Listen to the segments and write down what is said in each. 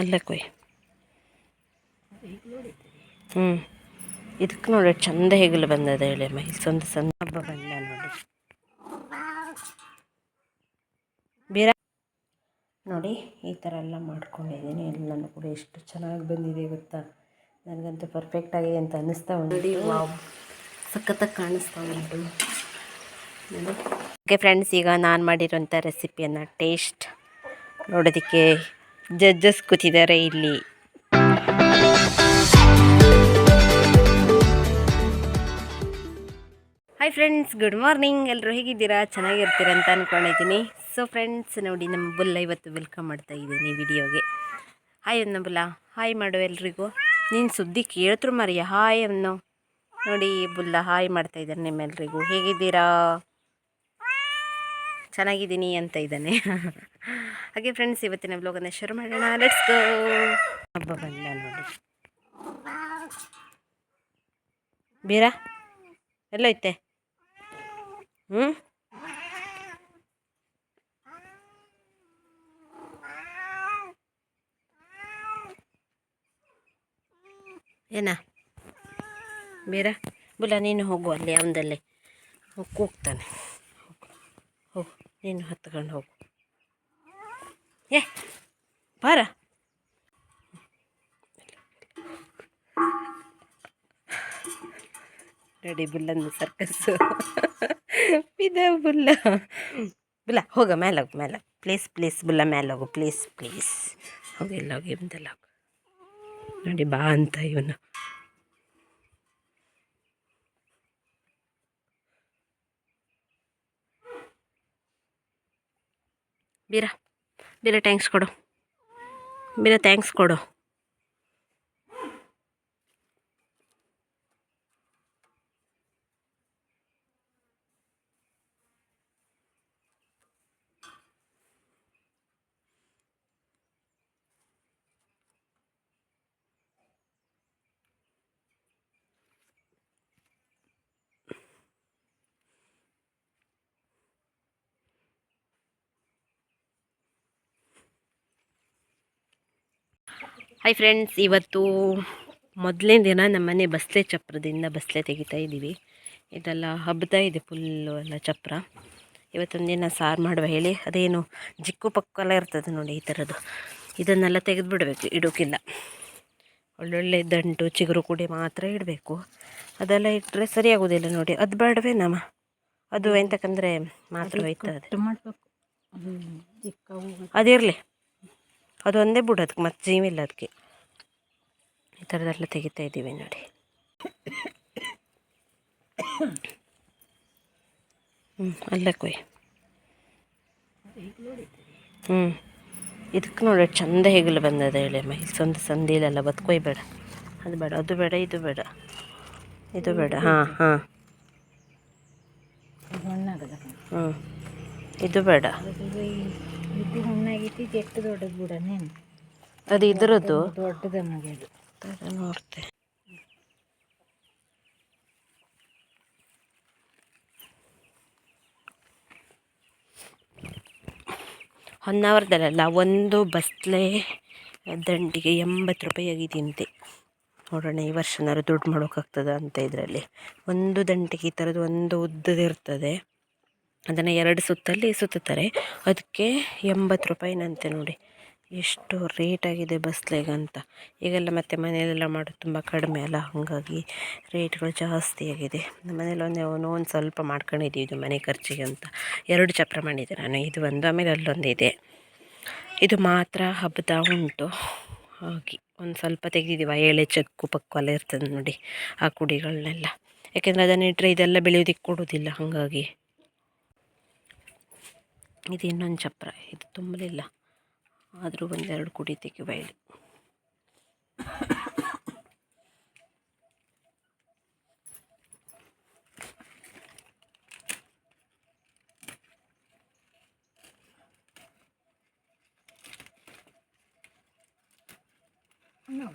ಅಲ್ಲ ಕೊಯ್. ಹ್ಞೂ ಇದಕ್ಕೆ ನೋಡಿ ಚಂದ ಹೆಗಲು ಬಂದದ ಹೇಳಿ ಮೈಸೊಂದು ಸಣ್ಣ ಹಬ್ಬ ಬಂದ ನೋಡಿ. ಬೇರೆ ನೋಡಿ ಈ ಥರ ಎಲ್ಲ ಮಾಡ್ಕೊಂಡಿದ್ದೀನಿ. ಎಲ್ಲನೂ ಕೂಡ ಎಷ್ಟು ಚೆನ್ನಾಗಿ ಬಂದಿದೆ ಗೊತ್ತಾ? ನನಗಂತೂ ಪರ್ಫೆಕ್ಟ್ ಆಗಿದೆ ಅಂತ ಅನ್ನಿಸ್ತಾ ಉಂಟು. ವಾವ್ ಸಖತ್ತಾಗಿ ಕಾಣಿಸ್ತಾ ಉಂಟು. ಓಕೆ ಫ್ರೆಂಡ್ಸ್ ಈಗ ನಾನು ಮಾಡಿರೋಂಥ ರೆಸಿಪಿಯನ್ನು ಟೇಸ್ಟ್ ನೋಡೋದಕ್ಕೆ ಜಡ್ಜಸ್ ಕೂತಿದ್ದಾರೆ ಇಲ್ಲಿ. ಹಾಯ್ ಫ್ರೆಂಡ್ಸ್ ಗುಡ್ ಮಾರ್ನಿಂಗ್ ಎಲ್ಲರೂ ಹೇಗಿದ್ದೀರಾ? ಚೆನ್ನಾಗಿರ್ತೀರ ಅಂತ ಅಂದ್ಕೊಂಡಿದ್ದೀನಿ ಸೊ ಫ್ರೆಂಡ್ಸ್ ನೋಡಿ ನಮ್ಮ ಬುಲ್ಲ ಇವತ್ತು ವೆಲ್ಕಮ್ ಮಾಡ್ತಾ ಇದ್ದೀನಿ ವಿಡಿಯೋಗೆ. ಹಾಯ್ ಅನ್ನೋ ಬುಲ್ಲ. ಹಾಯ್ ಮಾಡು ಎಲ್ರಿಗೂ. ನೀನು ಸುದ್ದಿ ಕೇಳ್ತ್ರು ಮರಿಯ? ಹಾಯ್ ಅನ್ನೋ. ನೋಡಿ ಬುಲ್ಲ ಹಾಯ್ ಮಾಡ್ತಾ ಇದ್ದಾರೆ ನಿಮ್ಮೆಲ್ರಿಗೂ. ಹೇಗಿದ್ದೀರಾ? ಚೆನ್ನಾಗಿದ್ದೀನಿ ಅಂತ ಇದ್ದಾನೆ. ಹಾಗೆ ಫ್ರೆಂಡ್ಸ್ ಇವತ್ತಿನ ಬ್ಲಾಗನ್ನು ಶುರು ಮಾಡೋಣ. ಲೆಟ್ಸ್ ಗೋ ಹಬ್ಬ ಬಂದ ನೋಡಿ. ಬೀರಾ? ಎಲ್ಲೈತೆ ಹ್ಞೂ ಏನ? ಬೀರ? ಬುಲ್ಲ, ನೀನು ಹೋಗು ಅಲ್ಲಿ ಅವನದಲ್ಲಿ ಹೋಗ್ತಾನೆ. ನೀನು ಹತ್ಕೊಂಡು ಹೋಗು. ಏ, ಬಾರ. ರೆಡಿ ಬುಲ್ಲಂದು ಸರ್ಕಸ್ಸು. ಇದ ಬುಲ್ಲ. ಬುಲ್ಲ, ಹೋಗ ಮೇಲೆ ಹೋಗು ಮೇಲೆ ಪ್ಲೀಸ್ ಪ್ಲೀಸ್, ಬುಲ್ಲ ಮೇಲೆ ಹೋಗು, ಪ್ಲೇಸ್, ಪ್ಲೀಸ್. ಹೋಗಿ, ಎಲ್ಲ ಹೋಗಿ ಎಂದೆಲ್ಲ ನೋಡಿ ಬಾ ಅಂತ ಇವನು. ಬೀರ ಬೀರ ಥ್ಯಾಂಕ್ಸ್ ಕೊಡು. ಬೀರ ಥ್ಯಾಂಕ್ಸ್ ಕೊಡು. ಹಾಯ್ ಫ್ರೆಂಡ್ಸ್ ಇವತ್ತು ಮೊದಲನೇ ದಿನ ನಮ್ಮನೆ ಬಸ್ಲೆ ಚಪ್ರದಿಂದ ಬಸ್ಲೆ ತೆಗಿತಾ ಇದ್ದೀವಿ. ಇದೆಲ್ಲ ಹಬ್ಬತಾ ಇದೆ ಫುಲ್ಲು ಎಲ್ಲ ಚಪ್ರ. ಇವತ್ತೊಂದಿನ ದಿನ ಸಾರು ಮಾಡುವ ಹೇಳಿ ಅದೇನು ಜಿಕ್ಕು ಪಕ್ಕಲ್ಲ ಇರ್ತದೆ ನೋಡಿ ಈ ಥರದ್ದು ಇದನ್ನೆಲ್ಲ ತೆಗೆದುಬಿಡಬೇಕು ಇಡೋಕ್ಕಿಲ್ಲ ಒಳ್ಳೊಳ್ಳೆ ದಂಟು ಚಿಗುರು ಕುಡಿ ಮಾತ್ರ ಇಡಬೇಕು. ಅದೆಲ್ಲ ಇಟ್ಟರೆ ಸರಿಯಾಗೋದಿಲ್ಲ ನೋಡಿ ಅದು ಬೇಡವೇ ನಮ್ಮ. ಅದು ಎಂತಕ್ಕಂದರೆ ಮಾತ್ರ ಹೋಯ್ತದೆ ಅದಿರಲಿ. ಅದು ಒಂದೇ ಬಿಡು, ಅದಕ್ಕೆ ಮತ್ತೆ ಜೀವಿಲ್ಲ ಅದಕ್ಕೆ. ಈ ಥರದೆಲ್ಲ ತೆಗಿತಾ ಇದ್ದೀವಿ ನೋಡಿ. ಹ್ಞೂ ಅಲ್ಲ ಕೊಯ್. ಹ್ಞೂ ಇದಕ್ಕೆ ನೋಡಿ, ಚಂದ ಹೆಗಲು ಬಂದದ ಹೇಳಿ ಮೈಸೊಂದು ಸಂದಿಲೆಲ್ಲ ಬದುಕೊಯ್ ಬೇಡ ಅದು ಬೇಡ ಅದು ಬೇಡ, ಇದು ಬೇಡ. ಇದು ಬೇಡ, ಹಾಂ ಹಾಂ. ಹ್ಞೂ ಇದು ಬೇಡ. ಇದು ಹುಣ್ಣಾಗೈತಿ ಎಷ್ಟು ದೊಡ್ಡದು ಬಿಡನೆ. ಅದು ಇದರದ್ದು? ದೊಡ್ಡದ ಅದು. ನೋಡ್ತೆ. ಹೊನ್ನಾವರದಲ್ಲ ಒಂದು ಬಸ್ಲೆ ದಂಡಿಗೆ ಎಂಬತ್ತು ರೂಪಾಯಿ ಆಗಿದಿಂತೆ ನೋಡೋಣ ಈ ವರ್ಷನಾದ್ರು ದುಡ್ಡು ಮಾಡೋಕ್ಕಾಗ್ತದ ಅಂತ ಇದರಲ್ಲಿ. ಒಂದು ದಂಟಿಗೆ ಈ ಥರದ್ದು ಒಂದು ಉದ್ದದಿರ್ತದೆ ಅದನ್ನು ಎರಡು ಸುತ್ತಲ್ಲಿ ಸುತ್ತುತ್ತಾರೆ. ಅದಕ್ಕೆ ಎಂಬತ್ತು ರೂಪಾಯಿನಂತೆ ನೋಡಿ. ಎಷ್ಟು ರೇಟ್ ಆಗಿದೆ ಬಸ್ಲೆಗಂತ. ಈಗೆಲ್ಲ ಮತ್ತೆ ಮನೆಯಲ್ಲೆಲ್ಲ ಮಾಡೋದು ತುಂಬ ಕಡಿಮೆ ಅಲ್ಲ? ಹಾಗಾಗಿ ರೇಟ್ಗಳು ಜಾಸ್ತಿ ಆಗಿದೆ. ನಮ್ಮ ಮನೇಲಿ ಒಂದು ಒಂದು ಸ್ವಲ್ಪ ಮಾಡ್ಕೊಂಡಿದ್ದೀವಿ ಇದು ಮನೆ ಖರ್ಚಿಗೆ ಅಂತ. ಎರಡು ಚಪ್ರ ಮಾಡಿದ್ದೆ ನಾನು. ಇದು ಒಂದು, ಆಮೇಲೆ ಅಲ್ಲೊಂದಿದೆ ಇದು. ಮಾತ್ರ ಹಬ್ಬದ ಉಂಟು. ಹಾಗೆ ಒಂದು ಸ್ವಲ್ಪ ತೆಗೆದಿದ್ದೀವಿ. ಎಳೆ ಚಕ್ಕು ಪಕ್ಕು ಎಲ್ಲ ಇರ್ತದೆ ನೋಡಿ ಆ ಕುಡಿಗಳನ್ನೆಲ್ಲ ಯಾಕೆಂದರೆ ಅದನ್ನು ಇಟ್ಟರೆ ಇದೆಲ್ಲ ಬೆಳೆಯೋದಕ್ಕೆ ಕೊಡೋದಿಲ್ಲ ಹಾಗಾಗಿ ಇದು ಇನ್ನೊಂದು ಚಪ್ರ ಇದು ತುಂಬಲಿಲ್ಲ ಆದರೂ ಒಂದೆರಡು ಕುಡಿ ತೆಗೆಯುವ ಇಲ್ಲಿ No.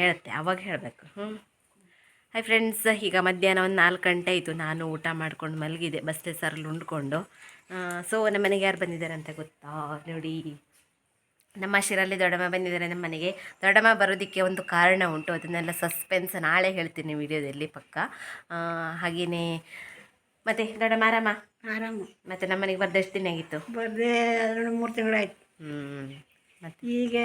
ಹೇಳುತ್ತೆ ಅವಾಗ ಹೇಳಬೇಕು. ಹ್ಞೂ ಹಾಯ್ ಫ್ರೆಂಡ್ಸ್ ಈಗ ಮಧ್ಯಾಹ್ನ ಒಂದು ನಾಲ್ಕು ಗಂಟೆ ಆಯಿತು. ನಾನು ಊಟ ಮಾಡ್ಕೊಂಡು ಮಲಗಿದೆ ಬಸ್ತೆ ಸಾರಲ್ಲಿ ಉಂಡ್ಕೊಂಡು. ಸೊ ನಮ್ಮ ಮನೆಗೆ ಯಾರು ಬಂದಿದ್ದಾರೆ ಅಂತ ಗೊತ್ತಾ? ನೋಡಿ. ನಮ್ಮ ಶಿರಲ್ಲಿ ದೊಡ್ಡಮ್ಮ ಬಂದಿದ್ದಾರೆ ನಮ್ಮ ಮನೆಗೆ. ದೊಡ್ಡಮ್ಮ ಬರೋದಕ್ಕೆ ಒಂದು ಕಾರಣ ಉಂಟು ಅದನ್ನೆಲ್ಲ ಸಸ್ಪೆನ್ಸ್ ನಾಳೆ ಹೇಳ್ತೀನಿ ವಿಡಿಯೋದಲ್ಲಿ ಪಕ್ಕ. ಹಾಗೆಯೇ ಮತ್ತೆ ದೊಡ್ಡಮ್ಮ ಆರಾಮ? ಆರಾಮ. ಮತ್ತೆ ನಮ್ಮ ಮನೆಗೆ ಬರ್ದೆ ಎಷ್ಟು ದಿನ ಆಗಿತ್ತು? ಬರ್ದೇ ಎರಡು ಮೂರು ತಿಂಗಳಾಯ್ತು ಹ್ಞೂ ಮತ್ತೆ? ಈಗ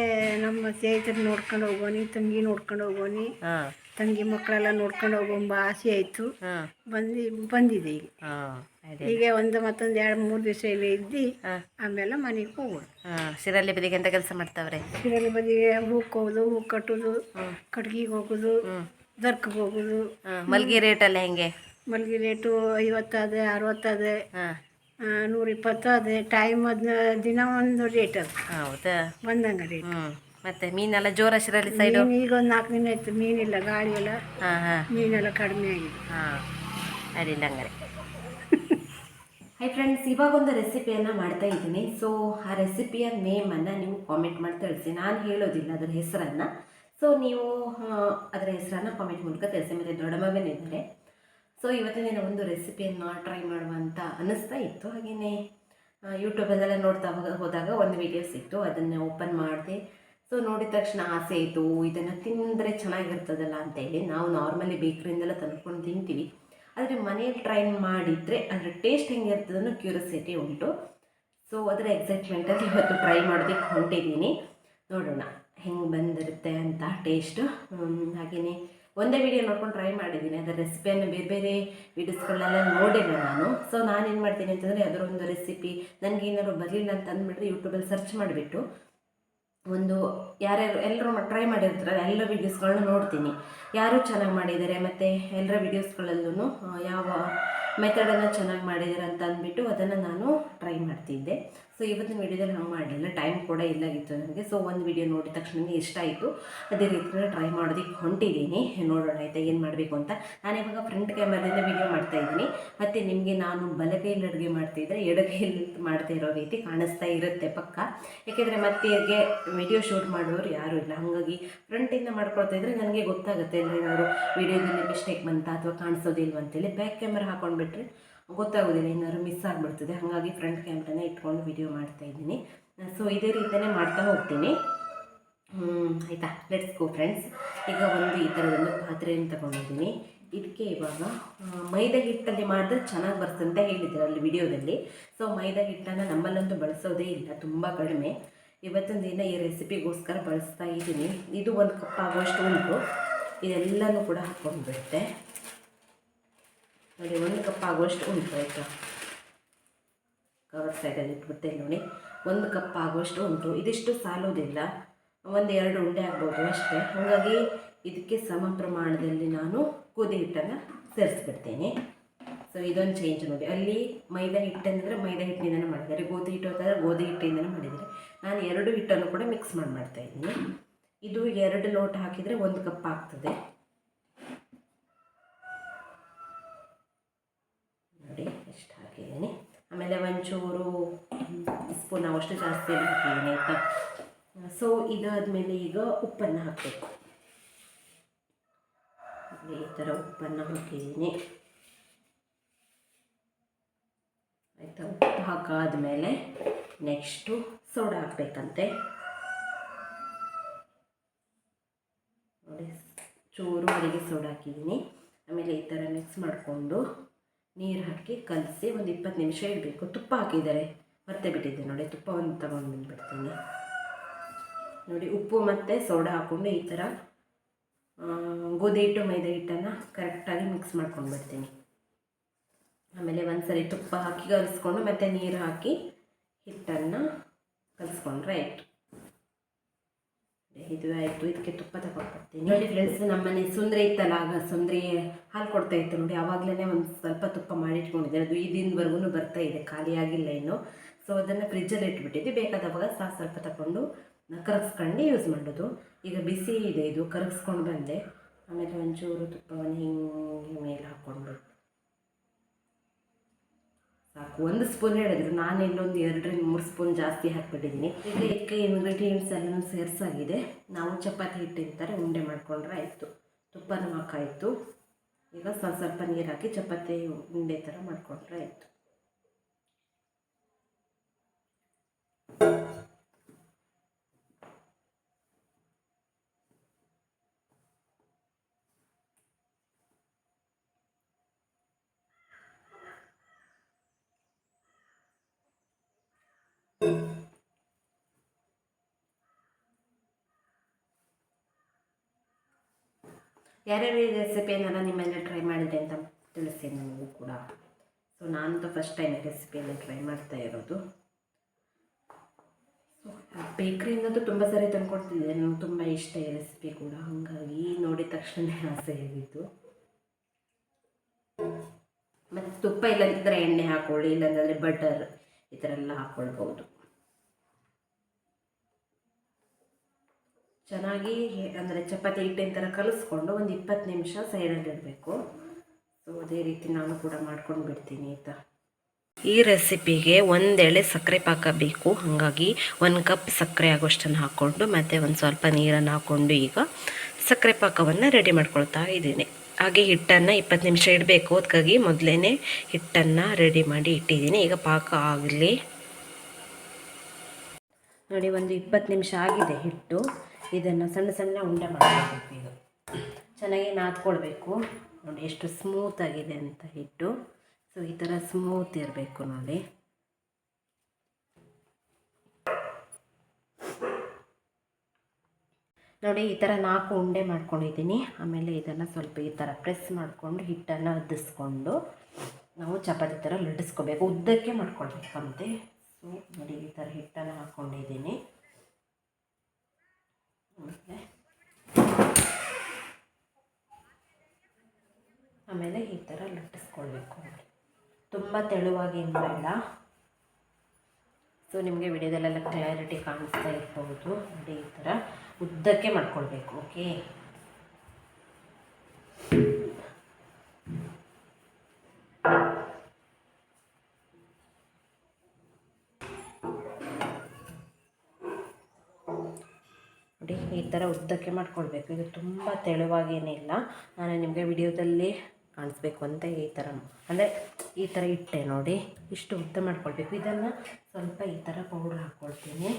ನಮ್ಮ ಸ್ನೇಹಿತರು ನೋಡ್ಕೊಂಡು ಹೋಗೋನಿ ತಂಗಿ ನೋಡ್ಕೊಂಡು ಹೋಗೋನಿ ಹಾಂ. ತಂಗಿ ಮಕ್ಕಳೆಲ್ಲ ನೋಡ್ಕೊಂಡು ಹೋಗೋಂಬ ಆಸೆ ಆಯಿತು. ಹಾಂ. ಬಂದು ಬಂದಿದೆ ಈಗ. ಹಾಂ ಅದೇ. ಈಗ ಒಂದು ಮತ್ತೊಂದು ಎರಡು ಮೂರು ದಿವಸ ಇಲ್ಲಿ ಇದ್ದು ಹಾಂ. ಆಮೇಲೆ ಮನೆಗೆ ಹೋಗೋದು ಹಾಂ ಶಿರಲ್ಲಿ ಬದಿಗೆ ಎಂತ ಕೆಲಸ ಮಾಡ್ತಾವ್ರೆ? ಸೀರೆಲಿ ಬದಿಗೆ ಹೂ ಹೋಗೋದು ಹೂ ಕಟ್ಟೋದು. ಕಟ್ಗಿಗೆ ಹೋಗೋದು ದರ್ಕ್ ದರ್ಕಗೆ ಹೋಗೋದು. ಹಾಂ ಮಲ್ಗಿ ರೇಟಲ್ಲ ಹೆಂಗೆ? ಮಲ್ಗಿ ರೇಟು ಐವತ್ತಾದೆ ಅರವತ್ತಾದೆ. ಹಾಂ. ನೂರ ಇಪ್ಪತ್ತು ಅದೇ ಟೈಮ್ ಅದನ್ನ ದಿನ ಒಂದು ರೇಟ್ ಅದು. ಹೌದಾ? ಬಂದಂಗ ರೇಟ್ ಹ್ಞೂ ಮತ್ತೆ ಮೀನೆಲ್ಲ ಜೋರ ಸೈಡ್ ಮೀನು ಈಗ ಒಂದು ನಾಲ್ಕು ದಿನ ಆಯ್ತು ಮೀನಿಲ್ಲ ಗಾಳಿ ಎಲ್ಲ ಹಾಂ ಹಾಂ. ಮೀನೆಲ್ಲ ಕಡಿಮೆ ಆಗಿದೆ. ಹಾಂ. ಅಡ್ಡಿಲ್ಲ ಹಂಗಾರೆ ಹೈ ಫ್ರೆಂಡ್ಸ್ ಇವಾಗ ಒಂದು ರೆಸಿಪಿಯನ್ನು ಮಾಡ್ತಾ ಇದ್ದೀನಿ. ಸೊ ಆ ರೆಸಿಪಿಯ ನೇಮನ್ನು ನೀವು ಕಾಮೆಂಟ್ ಮಾಡಿ ತಿಳಿಸಿ. ನಾನು ಹೇಳೋದಿಲ್ಲ ಅದರ ಹೆಸರನ್ನು. ಸೊ ನೀವು ಅದರ ಹೆಸರನ್ನು ಕಾಮೆಂಟ್ ಮೂಲಕ ತಿಳಿಸಿ. ಮತ್ತು ದೊಡ್ಡ ಬಂದಿದ್ದಾರೆ ಸೊ ಇವತ್ತಿನ ಒಂದು ರೆಸಿಪಿಯನ್ನು ಟ್ರೈ ಮಾಡುವ ಅಂತ ಅನ್ನಿಸ್ತಾ ಇತ್ತು. ಹಾಗೆಯೇ ಯೂಟ್ಯೂಬಲ್ಲೆಲ್ಲ ನೋಡ್ತಾ ಹೋದಾಗ ಒಂದು ವಿಡಿಯೋ ಸಿಕ್ತು ಅದನ್ನು ಓಪನ್ ಮಾಡಿದೆ. ಸೊ ನೋಡಿದ ತಕ್ಷಣ ಆಸೆ ಆಯಿತು ಇದನ್ನು ತಿಂದರೆ ಚೆನ್ನಾಗಿರ್ತದಲ್ಲ ಅಂತೇಳಿ ನಾವು ನಾರ್ಮಲಿ ಬೇಕ್ರಿಯಿಂದೆಲ್ಲ ತಂದ್ಕೊಂಡು ತಿಂತೀವಿ. ಆದರೆ ಮನೆಯಲ್ಲಿ ಟ್ರೈ ಮಾಡಿದರೆ ಅದರ ಟೇಸ್ಟ್ ಹೆಂಗಿರ್ತದೆ ಅನ್ನೋ ಕ್ಯೂರಿಯಾಸಿಟಿ ಉಂಟು. ಸೊ ಅದರ ಎಕ್ಸೈಟ್ಮೆಂಟಲ್ಲಿ ಇವತ್ತು ಟ್ರೈ ಮಾಡೋದಕ್ಕೆ ಹೊಂಟಿದ್ದೀನಿ. ನೋಡೋಣ, ಹೆಂಗೆ ಬಂದಿರುತ್ತೆ ಅಂತ ಟೇಸ್ಟು ಹಾಗೆಯೇ ಒಂದೇ ವಿಡಿಯೋ ನೋಡ್ಕೊಂಡು ಟ್ರೈ ಮಾಡಿದ್ದೀನಿ ಅದರ ರೆಸಿಪಿಯನ್ನು ಬೇರೆ ಬೇರೆ ವೀಡಿಯೋಸ್ಗಳನ್ನೆಲ್ಲ ನೋಡಿಲ್ಲ ನಾನು. ಸೊ ನಾನೇನು ಮಾಡ್ತೀನಿ ಅಂತಂದರೆ ಅದರ ಒಂದು ರೆಸಿಪಿ ನನಗೆ ಏನಾದರೂ ಬರಲಿಲ್ಲ ಅಂತ ಅಂದ್ಬಿಟ್ರೆ ಯೂಟ್ಯೂಬಲ್ಲಿ ಸರ್ಚ್ ಮಾಡಿಬಿಟ್ಟು ಒಂದು ಯಾರ್ಯಾರು ಎಲ್ಲರೂ ಟ್ರೈ ಮಾಡಿರ್ತಾರಲ್ಲ, ಎಲ್ಲ ವೀಡಿಯೋಸ್ಗಳನ್ನ ನೋಡ್ತೀನಿ. ಯಾರು ಚೆನ್ನಾಗಿ ಮಾಡಿದ್ದಾರೆ ಮತ್ತು ಎಲ್ಲರ ವೀಡಿಯೋಸ್ಗಳಲ್ಲೂ ಯಾವ ಮೆಥಡನ್ನು ಚೆನ್ನಾಗಿ ಮಾಡಿದ್ದೀರ ಅಂತ ಅಂದ್ಬಿಟ್ಟು ಅದನ್ನು ನಾನು ಟ್ರೈ ಮಾಡ್ತಿದ್ದೆ. ಸೊ ಇವತ್ತಿನ ವೀಡಿಯೋದಲ್ಲಿ ಹಂಗೆ ಮಾಡಲಿಲ್ಲ. ಟೈಮ್ ಕೂಡ ಇಲ್ಲಾಗಿತ್ತು ನನಗೆ. ಸೊ ಒಂದು ವೀಡಿಯೋ ನೋಡಿದ ತಕ್ಷಣ ಇಷ್ಟ ಆಯಿತು. ಅದೇ ರೀತಿಯಲ್ಲಿ ಟ್ರೈ ಮಾಡೋದಕ್ಕೆ ಹೊಂಟಿದ್ದೀನಿ. ನೋಡೋಣ ಆಯಿತಾ, ಏನು ಮಾಡಬೇಕು ಅಂತ. ನಾನು ಇವಾಗ ಫ್ರಂಟ್ ಕ್ಯಾಮ್ರಾದಿಂದ ವೀಡಿಯೋ ಮಾಡ್ತಾ ಇದ್ದೀನಿ. ಮತ್ತು ನಿಮಗೆ ನಾನು ಬಲಗೈಯಲ್ಲಿ ಅಡುಗೆ ಮಾಡ್ತಿದ್ದರೆ ಎಡಗೈಯಲ್ಲಿ ಮಾಡ್ತಾ ಇರೋ ರೀತಿ ಕಾಣಿಸ್ತಾ ಇರುತ್ತೆ ಪಕ್ಕ. ಏಕೆಂದರೆ ಮತ್ತೆ ವಿಡಿಯೋ ಶೂಟ್ ಮಾಡೋರು ಯಾರೂ ಇಲ್ಲ. ಹಾಗಾಗಿ ಫ್ರಂಟಿಂದ ಮಾಡ್ಕೊಳ್ತಾ ಇದ್ರೆ ನನಗೆ ಗೊತ್ತಾಗುತ್ತೆ ಅಂದರೆ ಅವರು ವೀಡಿಯೋದಲ್ಲಿ ಮಿಸ್ಟೇಕ್ ಬಂತ ಅಥವಾ ಕಾಣಿಸೋದಿಲ್ವ ಅಂತೇಳಿ. ಬ್ಯಾಕ್ ಕ್ಯಾಮ್ರಾ ಹಾಕೊಂಡ್ಬಿಟ್ರೆ ಗೊತ್ತಾಗೋದಿಲ್ಲ, ಏನಾದ್ರು ಮಿಸ್ ಆಗಿಬಿಡ್ತದೆ. ಹಾಗಾಗಿ ಫ್ರಂಟ್ ಕ್ಯಾಮ್ರಾನ ಇಟ್ಕೊಂಡು ವಿಡಿಯೋ ಮಾಡ್ತಾ ಇದ್ದೀನಿ. ಸೊ ಇದೇ ರೀತಿಯೇ ಮಾಡ್ತಾ ಹೋಗ್ತೀನಿ. ಆಯಿತಾ? ಲೆಟ್ಸ್ ಗೋ ಫ್ರೆಂಡ್ಸ್ ಈಗ ಒಂದು ಈ ಥರದೊಂದು ಪಾತ್ರೆಯನ್ನು ತಗೊಂಡಿದ್ದೀನಿ. ಇದಕ್ಕೆ ಇವಾಗ ಮೈದಾ ಹಿಟ್ಟಲ್ಲಿ ಮಾಡಿದ್ರೆ ಚೆನ್ನಾಗಿ ಬರ್ತದೆ ಅಂತ ಹೇಳಿದ್ರು ಅಲ್ಲಿ ವಿಡಿಯೋದಲ್ಲಿ ಸೊ ಮೈದಾ ಹಿಟ್ಟನ್ನು ನಮ್ಮಲ್ಲಂತೂ ಬಳಸೋದೇ ಇಲ್ಲ, ತುಂಬ ಕಡಿಮೆ. ಇವತ್ತಿನ ದಿನ ಈ ರೆಸಿಪಿಗೋಸ್ಕರ ಬಳಸ್ತಾ ಇದ್ದೀನಿ. ಇದು ಒಂದು ಕಪ್ ಆಗುವಷ್ಟು ಉಂಟು. ಇದೆಲ್ಲನೂ ಕೂಡ ಹಾಕ್ಕೊಂಡ್ಬಿಡುತ್ತೆ ನೋಡಿ, ಒಂದು ಕಪ್ ಆಗುವಷ್ಟು ಉಂಟು, ಆಯಿತಾ? ಕವರ್ ಸೈಡಲ್ಲಿ ಇಟ್ಬಿಟ್ಟೆ ನೋಡಿ. ಒಂದು ಕಪ್ ಆಗುವಷ್ಟು ಉಂಟು. ಇದಿಷ್ಟು ಸಾಲೋದಿಲ್ಲ ಒಂದು ಎರಡು ಉಂಡೆ ಆಗ್ಬೋದು ಅಷ್ಟೇ. ಹಾಗಾಗಿ ಇದಕ್ಕೆ ಸಮ ಪ್ರಮಾಣದಲ್ಲಿ ನಾನು ಗೋಧಿ ಹಿಟ್ಟನ್ನು ಸೇರಿಸ್ಬಿಡ್ತೇನೆ. ಸೊ ಇದೊಂದು ಚೇಂಜ್ ನೋಡಿ. ಅಲ್ಲಿ ಮೈದಾ ಹಿಟ್ಟಂದರೆ ಮೈದಾ ಹಿಟ್ಟಿನಿಂದ ಮಾಡಿದ್ದಾರೆ. ಗೋಧಿ ಹಿಟ್ಟು ಅಂತಂದರೆ ಗೋಧಿ ಹಿಟ್ಟಿಂದನೇ ಮಾಡಿದ್ದಾರೆ. ನಾನು ಎರಡು ಹಿಟ್ಟನ್ನು ಕೂಡ ಮಿಕ್ಸ್ ಮಾಡಿ ಮಾಡ್ತಾಯಿದ್ದೀನಿ ಇದು ಎರಡು ಲೋಟ ಹಾಕಿದರೆ ಒಂದು ಕಪ್ ಆಗ್ತದೆ ನೋಡಿ ಎಷ್ಟು ಹಾಕಿದ್ದೀನಿ ಆಮೇಲೆ ಒಂಚೂರು ಸ್ಪೂನ್ ಅವಷ್ಟು ಜಾಸ್ತಿ ಹಾಕಿದ್ದೀನಿ ಆಯಿತಾ? ಸೊ ಇದಾದಮೇಲೆ ಈಗ ಉಪ್ಪನ್ನು ಹಾಕಬೇಕು. ಈ ಥರ ಉಪ್ಪನ್ನು ಹಾಕಿದ್ದೀನಿ. ಆಯಿತಾ? ಉಪ್ಪು ಹಾಕಾದ್ಮೇಲೆ ನೆಕ್ಸ್ಟು ಸೋಡಾ ಹಾಕಬೇಕಂತೆ. ನೋಡಿ, ಚೂರು ಅಡಿಗೆ ಸೋಡಾ ಹಾಕಿದ್ದೀನಿ. ಆಮೇಲೆ ಈ ಥರ ಮಿಕ್ಸ್ ಮಾಡಿಕೊಂಡು ನೀರು ಹಾಕಿ ಕಲಸಿ ಒಂದು ಇಪ್ಪತ್ತು ನಿಮಿಷ ಇಡಬೇಕು. ತುಪ್ಪ ಹಾಕಿದ್ದಾರೆ. ಮತ್ತೆ ಬಿಟ್ಟಿದ್ದೆ ನೋಡಿ, ತುಪ್ಪ ಒಂದು ತಗೊಂಡು ಬಂದುಬಿಡ್ತೀನಿ. ನೋಡಿ, ಉಪ್ಪು ಮತ್ತು ಸೋಡಾ ಹಾಕ್ಕೊಂಡು ಈ ಥರ ಗೋಧಿ ಹಿಟ್ಟು, ಮೈದಾ ಹಿಟ್ಟನ್ನು ಕರೆಕ್ಟಾಗಿ ಮಿಕ್ಸ್ ಮಾಡ್ಕೊಂಡು ಬಿಡ್ತೀನಿ. ಆಮೇಲೆ ಒಂದ್ಸರಿ ತುಪ್ಪ ಹಾಕಿ ಕಲಿಸ್ಕೊಂಡು ಮತ್ತು ನೀರು ಹಾಕಿ ಹಿಟ್ಟನ್ನು ಕಲಿಸ್ಕೊಂಡ್ರೆ ಆಯಿತು. ಇದು ಆಯಿತು, ಇದಕ್ಕೆ ತುಪ್ಪ ತಗೊಂಡ್ಬರ್ತೀನಿ ನೋಡಿ ಫ್ರೆಂಡ್ಸ್ ನಮ್ಮನೆ ಸುಂದ್ರಿ ಇತ್ತಲ್ಲ, ಆಗ ಸುಂದ್ರಿ ಹಾಲು ಕೊಡ್ತಾ ಇತ್ತು ನೋಡಿ ಆವಾಗಲೇ ಒಂದು ಸ್ವಲ್ಪ ತುಪ್ಪ ಮಾಡಿಟ್ಕೊಂಡಿದ್ದೆ. ಅದು ಈ ದಿನವರೆಗೂ ಬರ್ತಾ ಇದೆ ಖಾಲಿಯಾಗಿಲ್ಲ ಇನ್ನು. ಸೊ ಅದನ್ನು ಫ್ರಿಜ್ಜಲ್ಲಿ ಇಟ್ಬಿಟ್ಟಿದ್ದೆ. ಬೇಕಾದವಾಗ ಸಹ ಸ್ವಲ್ಪ ತಗೊಂಡು ಕರಗಿಸ್ಕೊಂಡು ಯೂಸ್ ಮಾಡೋದು. ಈಗ ಬಿಸಿ ಇದೆ ಇದು ಕರಗಿಸ್ಕೊಂಡು ಬಂದೆ. ಆಮೇಲೆ ಒಂಚೂರು ತುಪ್ಪವನ್ನು ಹಿಂಗೆ ಮೇಲೆ ಹಾಕ್ಕೊಂಡು. ಸಾಕು. ಒಂದು ಸ್ಪೂನ್ ಹೇಳಿದ್ರು. ನಾನು ಇಲ್ಲೊಂದು ಎರಡರಿಂದ ಮೂರು ಸ್ಪೂನ್ ಜಾಸ್ತಿ ಹಾಕ್ಬಿಟ್ಟಿದ್ದೀನಿ. ಈಗ ಇದಕ್ಕೆ ಇಂಗ್ರೀಡಿಯೆಂಟ್ಸ್ ಎಲ್ಲ ಸೇರಿಸಾಗಿದೆ. ನಾವು ಚಪಾತಿ ಹಿಟ್ಟಿರ್ತಾರೆ ಉಂಡೆ ಮಾಡಿಕೊಂಡ್ರೆ ಆಯಿತು. ತುಪ್ಪನೂ ಹಾಕಾಯಿತು. ಈಗ ಸ್ವಲ್ಪ ಸ್ವಲ್ಪ ನೀರು ಹಾಕಿ ಚಪಾತಿ ಉಂಡೆ ಥರ ಮಾಡಿಕೊಂಡ್ರೆ ಆಯಿತು. ಯಾರ್ಯಾರು ಈ ರೆಸಿಪಿಯನ್ನೆಲ್ಲ ನಿಮ್ಮೆಲ್ಲ ಟ್ರೈ ಮಾಡಿದೆ ಅಂತ ತಿಳಿಸಿ ನನಗೂ ಕೂಡ. ಸೊ ನಾನಂತೂ ಫಸ್ಟ್ ಟೈಮ್ ರೆಸಿಪಿಯನ್ನು ಟ್ರೈ ಮಾಡ್ತಾ ಇರೋದು. ಬೇಕ್ರಿಯಿಂದಂತೂ ತುಂಬ ಸರಿ ತಂದ್ಕೊಡ್ತಿದ್ದೆ. ನನಗೆ ತುಂಬ ಇಷ್ಟ ಈ ರೆಸಿಪಿ ಕೂಡ. ಹಾಗಾಗಿ ನೋಡಿದ ತಕ್ಷಣ ಆಸೆ ಆಗಿತ್ತು. ಮತ್ತು ತುಪ್ಪ ಇಲ್ಲದಿದ್ದರೆ ಎಣ್ಣೆ ಹಾಕೊಳ್ಳಿ, ಇಲ್ಲಾಂದರೆ ಬಟರ್ ಈ ಥರ ಎಲ್ಲ ಹಾಕ್ಕೊಳ್ಬೋದು ಚೆನ್ನಾಗಿ ಅಂದರೆ ಚಪಾತಿ ಹಿಟ್ಟಿನ ಥರ ಕಲಿಸ್ಕೊಂಡು ಒಂದು ಇಪ್ಪತ್ತು ನಿಮಿಷ ಸೈಡಲ್ಲಿ ಇಡಬೇಕು. ಸೊ ಅದೇ ರೀತಿ ನಾನು ಕೂಡ ಮಾಡ್ಕೊಂಡು ಬಿಡ್ತೀನಿ ಆಯಿತಾ? ಈ ರೆಸಿಪಿಗೆ ಒಂದೆಳೆ ಸಕ್ಕರೆ ಪಾಕ ಬೇಕು. ಹಾಗಾಗಿ ಒಂದು ಕಪ್ ಸಕ್ಕರೆ ಆಗೋಷ್ಟನ್ನು ಹಾಕ್ಕೊಂಡು ಮತ್ತು ಒಂದು ಸ್ವಲ್ಪ ನೀರನ್ನು ಹಾಕ್ಕೊಂಡು ಈಗ ಸಕ್ಕರೆ ಪಾಕವನ್ನು ರೆಡಿ ಮಾಡ್ಕೊಳ್ತಾ ಇದ್ದೀನಿ. ಹಾಗೆ ಹಿಟ್ಟನ್ನು ಇಪ್ಪತ್ತು ನಿಮಿಷ ಇಡಬೇಕು. ಅದಕ್ಕಾಗಿ ಮೊದಲೇ ಹಿಟ್ಟನ್ನು ರೆಡಿ ಮಾಡಿ ಇಟ್ಟಿದ್ದೀನಿ. ಈಗ ಪಾಕ ಆಗಲಿ. ನೋಡಿ, ಒಂದು ಇಪ್ಪತ್ತು ನಿಮಿಷ ಆಗಿದೆ ಹಿಟ್ಟು. ಇದನ್ನು ಸಣ್ಣ ಸಣ್ಣ ಉಂಡೆ ಮಾಡ್ಕೊಳ್ಬೇಕು ಇದು ಚೆನ್ನಾಗಿ ನಾದ್ಕೊಳ್ಬೇಕು. ನೋಡಿ ಎಷ್ಟು ಸ್ಮೂತ್ ಆಗಿದೆ ಅಂತ ಹಿಟ್ಟು. ಸೊ ಈ ಥರ ಸ್ಮೂತ್ ಇರಬೇಕು ನೋಡಿ. ನೋಡಿ, ಈ ಥರ ನಾಲ್ಕು ಉಂಡೆ ಮಾಡ್ಕೊಂಡಿದ್ದೀನಿ. ಆಮೇಲೆ ಇದನ್ನು ಸ್ವಲ್ಪ ಈ ಥರ ಪ್ರೆಸ್ ಮಾಡಿಕೊಂಡು ಹಿಟ್ಟನ್ನು ಅದ್ದಿಸ್ಕೊಂಡು ನಾವು ಚಪಾತಿ ಥರ ಲಟ್ಟಿಸ್ಕೋಬೇಕು. ಉದ್ದಕ್ಕೆ ಮಾಡ್ಕೊಳ್ಬೇಕಂತೆ. ಸೊ ನೋಡಿ, ಈ ಥರ ಹಿಟ್ಟನ್ನು ಹಾಕ್ಕೊಂಡಿದ್ದೀನಿ ಆಮೇಲೆ ಆಮೇಲೆ ಈ ಥರ ಲಟ್ಟಿಸ್ಕೊಳ್ಬೇಕು. ತುಂಬ ತೆಳುವಾಗಿ ಇಲ್ಲ ಸೊ ನಿಮಗೆ ವಿಡಿಯೋದಲ್ಲೆಲ್ಲ ಕ್ಲಾರಿಟಿ ಕಾಣಿಸ್ತಾ ಇರ್ಬೋದು. ನೋಡಿ ಈ ಥರ ಉದ್ದಕ್ಕೆ ಮಾಡ್ಕೊಳ್ಬೇಕು ಓಕೆ ನೋಡಿ ಈ ಥರ ಉದ್ದಕ್ಕೆ ಮಾಡ್ಕೊಳ್ಬೇಕು. ಇದು ತುಂಬ ತೆಳುವಾಗೇನಿಲ್ಲ ನಾನು ನಿಮಗೆ ವಿಡಿಯೋದಲ್ಲಿ ಕಾಣಿಸ್ಬೇಕು ಅಂತ ಈ ಥರ ಅಂದರೆ ಈ ಥರ ಇಟ್ಟೆ ನೋಡಿ, ಇಷ್ಟು ಉದ್ದ ಮಾಡ್ಕೊಳ್ಬೇಕು. ಇದನ್ನು ಸ್ವಲ್ಪ ಈ ಥರ ಪೌಡ್ರ್ ಹಾಕ್ಕೊಳ್ತೀನಿ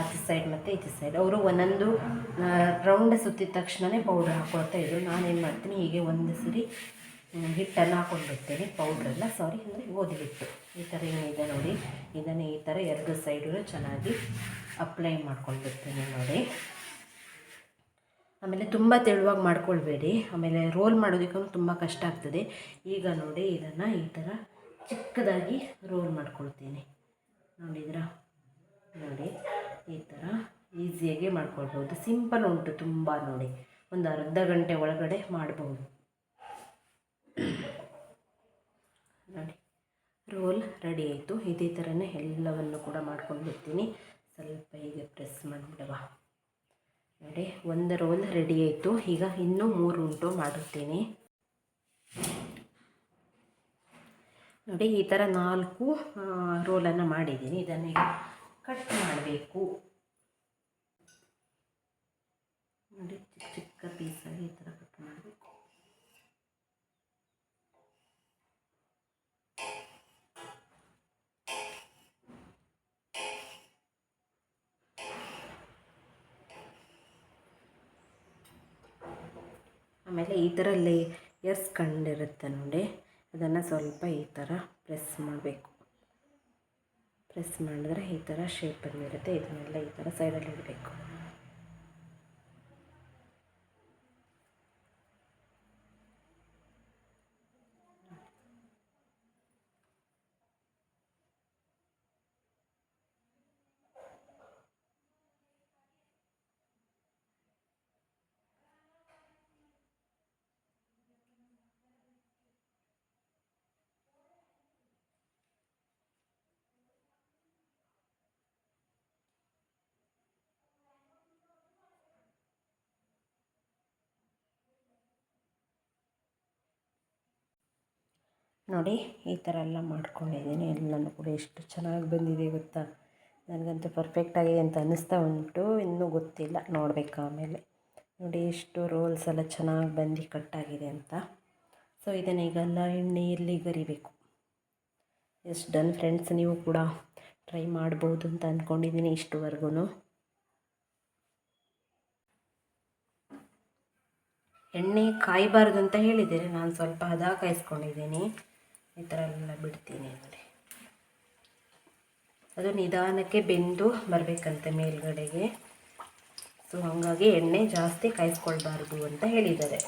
ಆಚೆ ಸೈಡ್ ಮತ್ತು ಈಚೆ ಸೈಡ್ ಅವರು ಒಂದೊಂದು ರೌಂಡ್ ಸುತ್ತಿದ ತಕ್ಷಣವೇ ಪೌಡ್ರ್ ಹಾಕ್ಕೊಳ್ತಾ ಇದ್ರು. ನಾನೇನು ಮಾಡ್ತೀನಿ, ಹೀಗೆ ಒಂದು ಸರಿ ಹಿಟ್ಟನ್ನು ಹಾಕ್ಕೊಂಡ್ಬಿಡ್ತೀನಿ ಪೌಡ್ರೆಲ್ಲ ಸಾರಿ ಅಂದರೆ ಗೋಧಿ ಹಿಟ್ಟು ಈ ಥರ ಏನಿದೆ ನೋಡಿ. ಇದನ್ನು ಈ ಥರ ಎರಡು ಸೈಡು ಚೆನ್ನಾಗಿ ಅಪ್ಲೈ ಮಾಡ್ಕೊಂಡ್ಬಿಡ್ತೀನಿ ನೋಡಿ. ಆಮೇಲೆ ತುಂಬ ತೆಳುವಾಗಿ ಮಾಡ್ಕೊಳ್ಬೇಡಿ. ಆಮೇಲೆ ರೋಲ್ ಮಾಡೋದಕ್ಕೂ ತುಂಬ ಕಷ್ಟ ಆಗ್ತದೆ. ಈಗ ನೋಡಿ ಇದನ್ನು ಈ ಥರ ಚಿಕ್ಕದಾಗಿ ರೋಲ್ ಮಾಡ್ಕೊಳ್ತೀನಿ. ನೋಡಿದ್ರಾ ನೋಡಿ ಈ ಥರ ಈಸಿಯಾಗಿ ಮಾಡ್ಕೊಳ್ಬೋದು ಸಿಂಪಲ್ ಉಂಟು ತುಂಬ ನೋಡಿ. ಒಂದು ಅರ್ಧ ಗಂಟೆ ಒಳಗಡೆ ಮಾಡಬಹುದು. ನೋಡಿ, ರೋಲ್ ರೆಡಿ ಆಯಿತು. ಇದೇ ಥರನೇ ಎಲ್ಲವನ್ನು ಕೂಡ ಮಾಡ್ಕೊಂಡು ಬಿಡ್ತೀನಿ ಸ್ವಲ್ಪ ಹೀಗೆ ಪ್ರೆಸ್ ಮಾಡಿಬಿಡುವ ನೋಡಿ ಒಂದು ರೋಲ್ ರೆಡಿ ಆಯಿತು. ಈಗ ಇನ್ನೂ ಮೂರು ಉಂಟು ಮಾಡುತ್ತೀನಿ. ನೋಡಿ, ಈ ಥರ ನಾಲ್ಕು ರೋಲನ್ನು ಮಾಡಿದ್ದೀನಿ. ಇದನ್ನು ಕಟ್ ಮಾಡಬೇಕು. ನೋಡಿ, ಚಿಕ್ಕ ಚಿಕ್ಕ ಪೀಸಲ್ಲಿ ಈ ಥರ ಆಮೇಲೆ ಈ ಥರ ಲೇಯರ್ಸ್ ಕಂಡಿರುತ್ತೆ ನೋಡಿ. ಅದನ್ನು ಸ್ವಲ್ಪ ಈ ಥರ ಪ್ರೆಸ್ ಮಾಡಬೇಕು. ಪ್ರೆಸ್ ಮಾಡಿದ್ರೆ ಈ ಥರ ಶೇಪ್ ಬಂದಿರುತ್ತೆ ಇದನ್ನೆಲ್ಲ ಈ ಥರ ಸೈಡಲ್ಲಿ ಇಡಬೇಕು. ನೋಡಿ, ಈ ಥರ ಎಲ್ಲ ಮಾಡ್ಕೊಂಡಿದ್ದೀನಿ. ಎಲ್ಲನೂ ಕೂಡ ಎಷ್ಟು ಚೆನ್ನಾಗಿ ಬಂದಿದೆ ಗೊತ್ತಾ? ನನಗಂತೂ ಪರ್ಫೆಕ್ಟ್ ಆಗಿದೆ ಅಂತ ಅನ್ನಿಸ್ತಾ ಉಂಟು. ಇನ್ನೂ ಗೊತ್ತಿಲ್ಲ, ನೋಡಬೇಕು ಆಮೇಲೆ. ನೋಡಿ, ಎಷ್ಟು ರೋಲ್ಸ್ ಎಲ್ಲ ಚೆನ್ನಾಗಿ ಬಂದು ಕಟ್ಟಾಗಿದೆ ಅಂತ. ಸೊ ಇದನ್ನು ಈಗೆಲ್ಲ ಎಣ್ಣೆಯಲ್ಲಿ ಗರಿಬೇಕು. ಎಷ್ಟು ಡನ್ ಫ್ರೆಂಡ್ಸ್ ನೀವು ಕೂಡ ಟ್ರೈ ಮಾಡ್ಬೋದು ಅಂತ ಅಂದ್ಕೊಂಡಿದ್ದೀನಿ ಇಷ್ಟುವರೆಗೂ ಎಣ್ಣೆ ಕಾಯಬಾರ್ದು ಅಂತ ಹೇಳಿದ್ದೀರಿ. ನಾನು ಸ್ವಲ್ಪ ಹದ ಕಾಯಿಸ್ಕೊಂಡಿದ್ದೀನಿ. ಈ ಥರ ಎಲ್ಲ ಬಿಡ್ತೀನಿ ನೋಡಿ ಅದು ನಿಧಾನಕ್ಕೆ ಬೆಂದು ಬರಬೇಕಂತೆ ಮೇಲ್ಗಡೆಗೆ. ಸೊ ಹಾಗಾಗಿ ಎಣ್ಣೆ ಜಾಸ್ತಿ ಕಾಯಿಸ್ಕೊಳ್ಬಾರ್ದು ಅಂತ ಹೇಳಿದ್ದಾರೆ.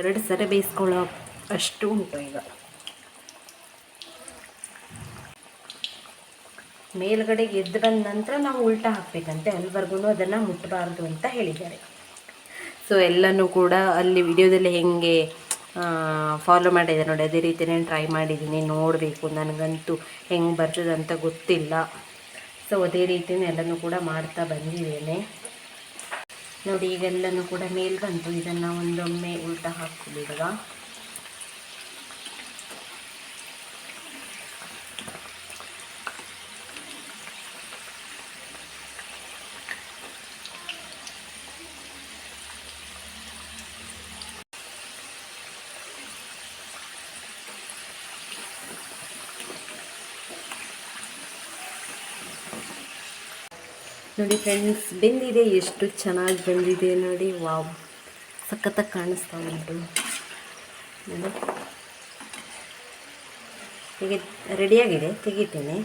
ಎರಡು ಸರಿ ಬೇಯಿಸ್ಕೊಳ್ಳೋ ಅಷ್ಟು ಉಂಟು ಈಗ. ಮೇಲ್ಗಡೆಗೆ ಎದ್ದು ಬಂದ ನಂತರ ನಾವು ಉಲ್ಟಾ ಹಾಕಬೇಕಂತೆ, ಅಲ್ಲಿವರೆಗೂ ಅದನ್ನು ಮುಟ್ಟಬಾರ್ದು ಅಂತ ಹೇಳಿದ್ದಾರೆ. ಸೊ ಎಲ್ಲನೂ ಕೂಡ ಅಲ್ಲಿ ವಿಡಿಯೋದಲ್ಲಿ ಹೆಂಗೆ ಫಾಲೋ ಮಾಡಿದೆ ನೋಡಿ, ಅದೇ ರೀತಿಯೇ ಟ್ರೈ ಮಾಡಿದ್ದೀನಿ, ನೋಡಬೇಕು. ನನಗಂತೂ ಹೆಂಗೆ ಬರ್ತದೆ ಅಂತ ಗೊತ್ತಿಲ್ಲ. ಸೊ ಅದೇ ರೀತಿಯೇ ಎಲ್ಲನೂ ಕೂಡ ಮಾಡ್ತಾ ಬಂದಿದ್ದೇನೆ. ನೋಡಿ, ಈಗೆಲ್ಲನೂ ಕೂಡ ಮೇಲ್ ಬಂತು. ಇದನ್ನು ಒಂದೊಮ್ಮೆ ಉಲ್ಟಾ ಹಾಕ್ಬಿಡುವ. ನೋಡಿ ಫ್ರೆಂಡ್ಸ್ ಬೆಂದಿದೆ ಎಷ್ಟು ಚೆನ್ನಾಗಿ ಬೆಂದಿದೆ ನೋಡಿ, ವಾವ್. ಸಖತ್ತಾಗಿ ಕಾಣಿಸ್ತಾ ಉಂಟು. ನೋಡಿ. ಹೀಗೆ ರೆಡಿಯಾಗಿದೆ ತೆಗಿತೇನೆ.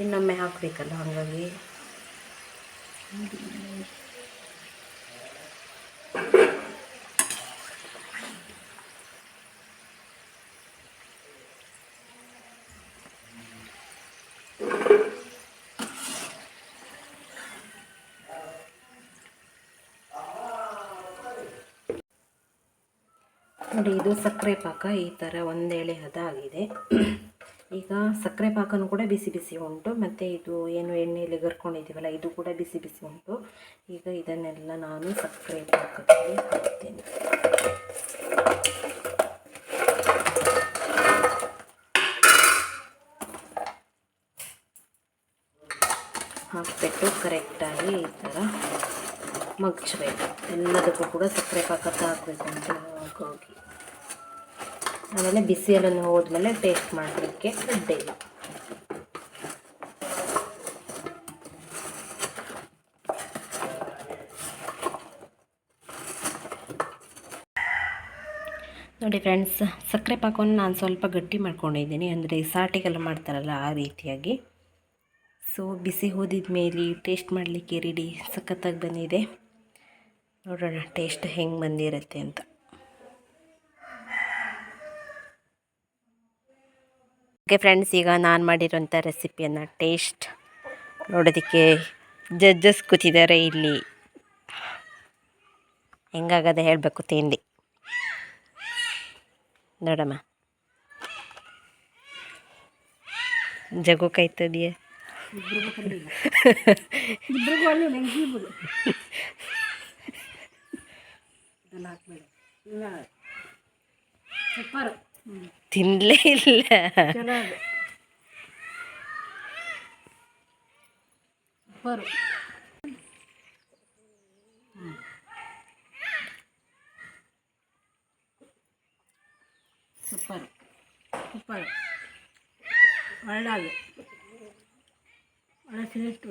ಇನ್ನೊಮ್ಮೆ ಹಾಕಬೇಕಲ್ಲ ಹಾಗಾಗಿ? ನೋಡಿ, ಇದು ಸಕ್ಕರೆ ಪಾಕ ಈ ಥರ ಒಂದೇಳೆ ಹದ ಆಗಿದೆ ಈಗ ಸಕ್ಕರೆ ಪಾಕನೂ ಕೂಡ ಬಿಸಿ ಬಿಸಿ ಉಂಟು. ಮತ್ತು ಇದು ಏನು ಎಣ್ಣೆಯಲ್ಲಿ ಗರ್ಕೊಂಡಿದ್ದೀವಲ್ಲ, ಇದು ಕೂಡ ಬಿಸಿ ಬಿಸಿ ಉಂಟು. ಈಗ ಇದನ್ನೆಲ್ಲ ನಾನು ಸಕ್ಕರೆ ಪಾಕಕ್ಕೆ ಹಾಕ್ತೇನೆ. ಹಾಕ್ಬಿಟ್ಟು ಕರೆಕ್ಟಾಗಿ ಈ ಥರ ಮಗ್ಚಬೇಕು. ಎಲ್ಲದಕ್ಕೂ ಕೂಡ ಸಕ್ಕರೆ ಪಾಕ ಹಾಕಬೇಕು ಅಂತ ಹೋಗಿ ಆಮೇಲೆ ಬಿಸಿಯಲ್ಲನ್ನು ಹೋದ್ಮೇಲೆ ಟೇಸ್ಟ್ ಮಾಡೋದಕ್ಕೆ ಇಲ್ಲ ನೋಡಿ ಫ್ರೆಂಡ್ಸ್ ಸಕ್ಕರೆ ಪಾಕವನ್ನು ನಾನು ಸ್ವಲ್ಪ ಗಟ್ಟಿ ಮಾಡ್ಕೊಂಡಿದ್ದೀನಿ. ಅಂದರೆ ಸಾಟಿಗೆಲ್ಲ ಮಾಡ್ತಾರಲ್ಲ ಆ ರೀತಿಯಾಗಿ. ಸೊ ಬಿಸಿ ಹೋದಿದ ಮೇಲೆ ಟೇಸ್ಟ್ ಮಾಡಲಿಕ್ಕೆ ರೆಡಿ ಸಖತ್ತಾಗಿ ಬಂದಿದೆ. ನೋಡೋಣ ಟೇಸ್ಟ್ ಹೆಂಗೆ ಬಂದಿರುತ್ತೆ ಅಂತ. ಓಕೆ ಫ್ರೆಂಡ್ಸ್ ಈಗ ನಾನು ಮಾಡಿರೋಂಥ ರೆಸಿಪಿಯನ್ನು ಟೇಸ್ಟ್ ನೋಡೋದಕ್ಕೆ ಜಜ್ಜಸ್ ಕೂತಿದ್ದಾರೆ ಇಲ್ಲಿ. ಹೆಂಗಾಗದೆ ಹೇಳಬೇಕು ತಿಂಡಿ? ನೋಡಮ್ಮ. ಜಗು ಕಾಯ್ತದೆಯೇ? ಸೂಪರ್ ತಿನ್ನಲೇ ಇಲ್ಲ ಚಲೋ ಅದು ಸೂಪರು ಸೂಪರ್ ಸೂಪರ್ ಒಳ್ಳೆ ಒಳ್ಳೆ ಟೇಸ್ಟ್